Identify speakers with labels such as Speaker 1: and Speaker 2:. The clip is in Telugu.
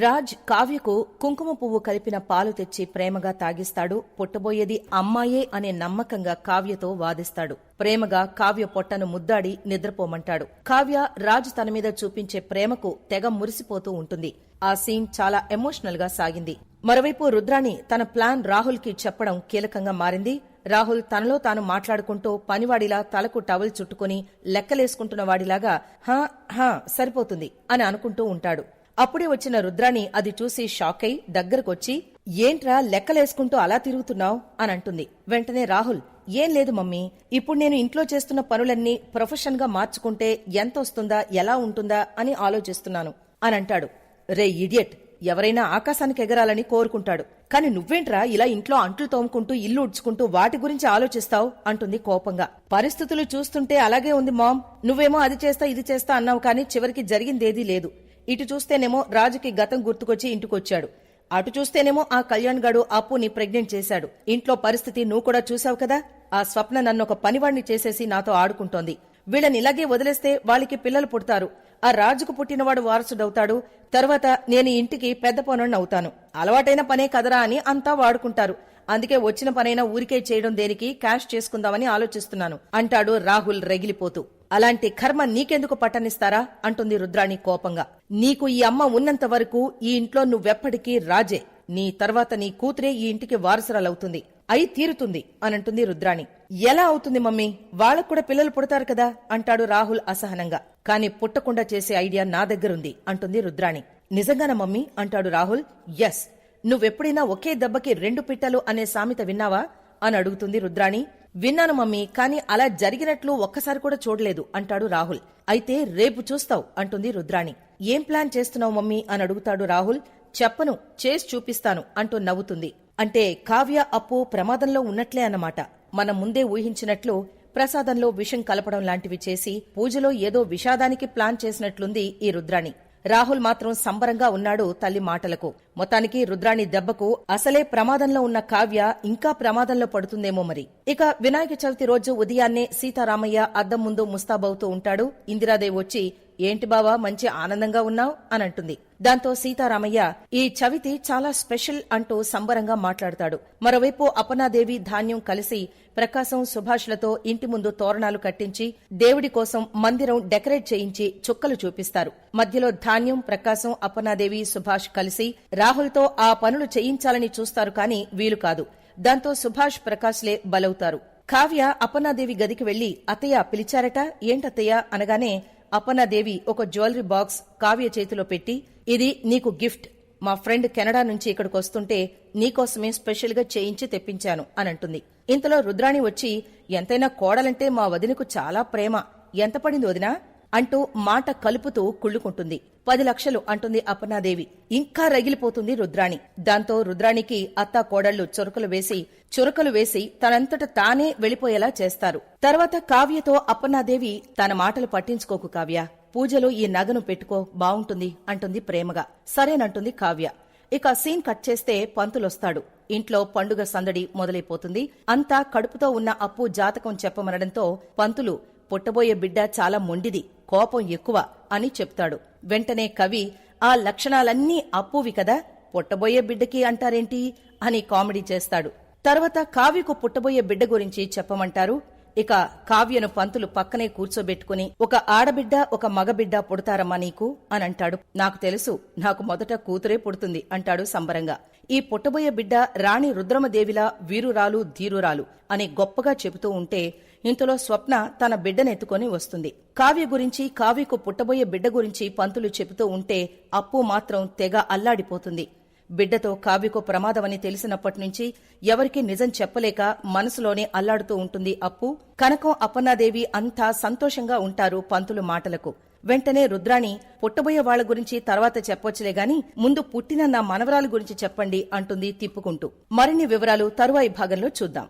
Speaker 1: రాజ్ కావ్యకు కుంకుమ పువ్వు కలిపిన పాలు తెచ్చి ప్రేమగా తాగిస్తాడు. పుట్టబోయేది అమ్మాయే అనే నమ్మకంగా కావ్యతో వాదిస్తాడు. ప్రేమగా కావ్య పొట్టను ముద్దాడి నిద్రపోమంటాడు. కావ్య రాజ్ తన మీద చూపించే ప్రేమకు తెగ మురిసిపోతూ ఉంటుంది. ఆ సీన్ చాలా ఎమోషనల్గా సాగింది. మరోవైపు రుద్రాణి తన ప్లాన్ రాహుల్కి చెప్పడం కీలకంగా మారింది. రాహుల్ తనలో తాను మాట్లాడుకుంటూ పనివాడిలా తలకు టవల్ చుట్టుకుని లెక్కలేసుకుంటున్న వాడిలాగా హా హా సరిపోతుంది అని అనుకుంటూ ఉంటాడు. అప్పుడే వచ్చిన రుద్రాణి అది చూసి షాక్ అయి దగ్గరకొచ్చి ఏంట్రా లెక్కలేసుకుంటూ అలా తిరుగుతున్నావు? అని అంటుంది. వెంటనే రాహుల్ ఏం లేదు మమ్మీ ఇప్పుడు నేను ఇంట్లో చేస్తున్న పనులన్నీ ప్రొఫెషన్గా మార్చుకుంటే ఎంత వస్తుందా ఎలా ఉంటుందా అని ఆలోచిస్తున్నాను. అని అంటాడు. రే ఇడియట్ ఎవరైనా ఆకాశానికి ఎగరాలని కోరుకుంటాడు. కాని నువ్వేంట్రా ఇలా ఇంట్లో అంట్లు తోముకుంటూ ఇల్లు ఉడ్చుకుంటూ వాటి గురించి ఆలోచిస్తావు? అంటుంది కోపంగా. పరిస్థితులు చూస్తుంటే అలాగే ఉంది మామ్. నువ్వేమో అది చేస్తా ఇది చేస్తా అన్నావు కానీ చివరికి జరిగిందేదీ లేదు. ఇటు చూస్తేనేమో రాజుకి గతం గుర్తుకొచ్చి ఇంటికొచ్చాడు. అటు చూస్తేనేమో ఆ కళ్యాణ్ గడు అప్పుని ప్రెగ్నెంట్ చేశాడు. ఇంట్లో పరిస్థితి నువ్వు కూడా చూసావు కదా? ఆ స్వప్న నన్ను ఒక పనివాణ్ణి చేసేసి నాతో ఆడుకుంటోంది. వీళ్ళని ఇలాగే వదిలేస్తే వాళ్ళకి పిల్లలు పుడతారు. ఆ రాజుకు పుట్టినవాడు వారసుడవుతాడు. తర్వాత నేను ఇంటికి పెద్ద పనుడిని అవుతాను. అలవాటైన పనే కదరా అని అంతా వాడుకుంటారు. అందుకే వచ్చిన పనైనా ఊరికే చేయడం దేనికి? క్యాష్ చేసుకుందామని ఆలోచిస్తున్నాను. అంటాడు రాహుల్ రగిలిపోతూ. అలాంటి కర్మ నీకెందుకు పట్టనిస్తారా? అంటుంది రుద్రాణి కోపంగా. నీకు ఈ అమ్మ ఉన్నంత వరకు ఈ ఇంట్లో నువ్వెప్పటికీ రాజే. నీ తర్వాత నీ కూతురే ఈ ఇంటికి వారసురాలవుతుంది. అయి తీరుతుంది అనంటుంది రుద్రాణి. ఎలా అవుతుంది మమ్మీ? వాళ్ళకు కూడా పిల్లలు పుడతారు కదా? అంటాడు రాహుల్ అసహనంగా. కాని పుట్టకుండా చేసే ఐడియా నా దగ్గరుంది అంటుంది రుద్రాణి. నిజంగానా మమ్మీ? అంటాడు రాహుల్. ఎస్ నువ్వెప్పుడైనా ఒకే దెబ్బకి రెండు పిట్టలు అనే సామెత విన్నావా? అని అడుగుతుంది రుద్రాణి. విన్నాను మమ్మీ కానీ అలా జరిగినట్లు ఒక్కసారి కూడా చూడలేదు అంటాడు రాహుల్. అయితే రేపు చూస్తావు అంటుంది రుద్రాణి. ఏం ప్లాన్ చేస్తున్నావు మమ్మీ? అని అడుగుతాడు రాహుల్. చెప్పను చేసి చూపిస్తాను అంటూ నవ్వుతుంది. అంటే కావ్య అప్పు ప్రమాదంలో ఉన్నట్లే అన్నమాట. మనం ముందే ఊహించినట్లు ప్రసాదంలో విషం కలపడం లాంటివి చేసి పూజలో ఏదో విషాదానికి ప్లాన్ చేసినట్లుంది ఈ రుద్రాణి. రాహుల్ మాత్రం సంబరంగా ఉన్నాడు తల్లి మాటలకు. మొత్తానికి రుద్రాణి దెబ్బకు అసలే ప్రమాదంలో ఉన్న కావ్య ఇంకా ప్రమాదంలో పడుతుందేమో మరి. ఇక వినాయక చవితి రోజు ఉదయాన్నే సీతారామయ్య అద్దం ముందు ముస్తాబవుతూ ఉంటాడు. ఇందిరాదేవి వచ్చి ఏంటి బావా మంచి ఆనందంగా ఉన్నావు? అని అంటుంది. దాంతో సీతారామయ్య ఈ చవితి చాలా స్పెషల్ అంటూ సంబరంగా మాట్లాడతాడు. మరోవైపు అపనాదేవి ధాన్యం కలిసి ప్రకాశం సుభాష్లతో ఇంటి ముందు తోరణాలు కట్టించి దేవుడి కోసం మందిరం డెకరేట్ చేయించి చుక్కలు చూపిస్తారు. మధ్యలో ధాన్యం ప్రకాశం అపనాదేవి సుభాష్ కలిసి రాహుల్తో ఆ పనులు చేయించాలని చూస్తారు కాని వీలు కాదు. దాంతో సుభాష్ ప్రకాశ్లే బలవుతారు. కావ్య అపనాదేవి గదికి వెళ్ళి అతయ్య పిలిచారట? ఏంటత్తయ్య? అనగానే అపన్నాదేవి ఒక జ్యువెలరీ బాక్స్ కావ్య చేతిలో పెట్టి ఇది నీకు గిఫ్ట్ మా ఫ్రెండ్ కెనడా నుంచి ఇక్కడికి వస్తుంటే నీకోసమే స్పెషల్గా చేయించి తెప్పించాను అని అంటుంది. ఇంతలో రుద్రాణి వచ్చి ఎంతైనా కోడలంటే మా వదినకు చాలా ప్రేమ ఎంత పడింది వదినా? అంటూ మాట కలుపుతూ కుళ్ళుకుంటుంది. పది లక్షలు అంటుంది అపర్ణాదేవి ఇంకా రగిలిపోతుంది రుద్రాణి. దాంతో రుద్రాణికి అత్తా కోడళ్ళు చురకలు వేసి చురకలు వేసి తనంతట తానే వెళ్ళిపోయేలా చేస్తారు. తర్వాత కావ్యతో అప్పన్నాదేవి తన మాటలు పట్టించుకోకు కావ్య. పూజలో ఈ నగను పెట్టుకో బావుంటుంది అంటుంది ప్రేమగా. సరేనంటుంది కావ్య. ఇక సీన్ కట్ చేస్తే పంతులొస్తాడు. ఇంట్లో పండుగ సందడి మొదలైపోతుంది. అంతా కడుపుతో ఉన్న అప్పు జాతకం చెప్పమనడంతో పంతులు పుట్టబోయే బిడ్డ చాలా మొండిది. కోపం ఎక్కువ అని చెప్తాడు. వెంటనే కవి ఆ లక్షణాలన్నీ అప్పువి కదా పుట్టబోయే బిడ్డకి అంటారేంటి? అని కామెడీ చేస్తాడు. తర్వాత కావ్యకు పుట్టబోయే బిడ్డ గురించి చెప్పమంటారు. ఇక కావ్యను పంతులు పక్కనే కూర్చోబెట్టుకుని ఒక ఆడబిడ్డ ఒక మగబిడ్డ పుడతారమ్మా నీకు? అని అంటాడు. నాకు తెలుసు నాకు మొదట కూతురే పుడుతుంది అంటాడు సంబరంగా. ఈ పుట్టబోయే బిడ్డ రాణి రుద్రమదేవిలా వీరురాలు ధీరురాలు అని గొప్పగా చెబుతూ ఉంటే ఇంతలో స్వప్న తన బిడ్డనెత్తుకొని వస్తుంది. కావ్య గురించి కావ్యకు పుట్టబోయే బిడ్డ గురించి పంతులు చెబుతూ ఉంటే అప్పు మాత్రం తెగ అల్లాడిపోతుంది. బిడ్డతో కావ్యకు ప్రమాదమని తెలిసినప్పటినుంచి ఎవరికీ నిజం చెప్పలేక మనసులోనే అల్లాడుతూ ఉంటుంది అప్పు. కనకం అప్పన్నాదేవి అంతా సంతోషంగా ఉంటారు పంతులు మాటలకు. వెంటనే రుద్రాణి పుట్టబోయే వాళ్ళ గురించి తర్వాత చెప్పొచ్చులే గాని ముందు పుట్టిన నా మనవరాలు గురించి చెప్పండి అంటుంది తిప్పుకుంటూ. మరిన్ని వివరాలు తరువాయి భాగంలో చూద్దాం.